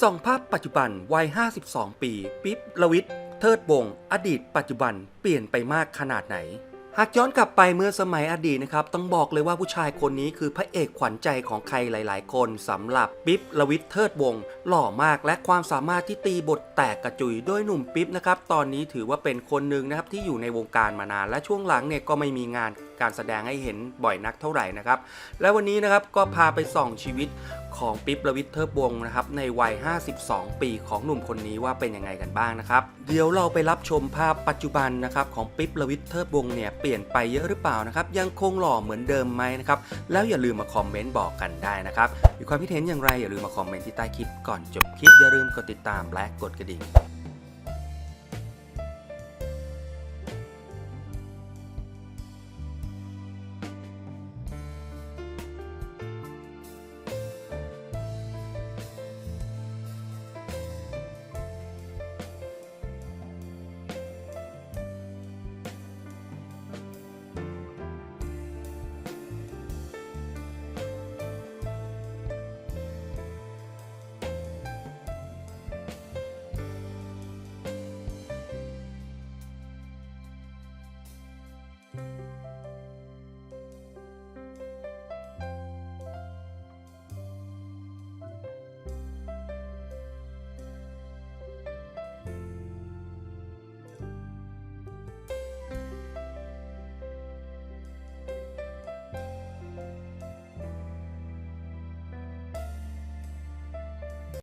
ส่องภาพปัจจุบันวัย 52 ปี ปิ๊บละวิทย์เทิดวงอดีตปัจจุบันเปลี่ยนไปมากขนาดไหน หากย้อนกลับไปเมื่อสมัยอดีตนะครับ ต้องบอกเลยว่าผู้ชายคนนี้คือพระเอกขวัญใจของใครหลาย ๆ คนสำหรับปิ๊บละวิทย์เทิดวงหล่อมากและความสามารถที่ตีบทแตกกระจุยโดยหนุ่มปิ๊บนะครับ ตอนนี้ถือว่าเป็นคนหนึ่งนะครับที่อยู่ในวงการมานานและช่วงหลังเนี่ยก็ไม่มีงาน การแสดงให้เห็นบ่อยนักเท่าไหร่นะครับ และวันนี้นะครับก็พาไปส่องชีวิตของปิ๊บละวิทย์เทิดวงนะครับในวัย 52 ปีของหนุ่มคนนี้ว่าเป็นยังไงกันบ้างนะครับเดี๋ยวเราไปรับชมภาพปัจจุบันนะครับของปิ๊บละวิทย์เทิดวงเนี่ยเปลี่ยนไปเยอะหรือเปล่านะครับยังคงหล่อเหมือนเดิมไหมนะครับแล้วอย่าลืมมาคอมเมนต์บอกกันได้นะครับมีความคิดเห็นอย่างไรอย่าลืมมาคอมเมนต์ที่ใต้คลิปก่อนจบคลิปอย่าลืมกดติดตามและกดกระดิ่ง「you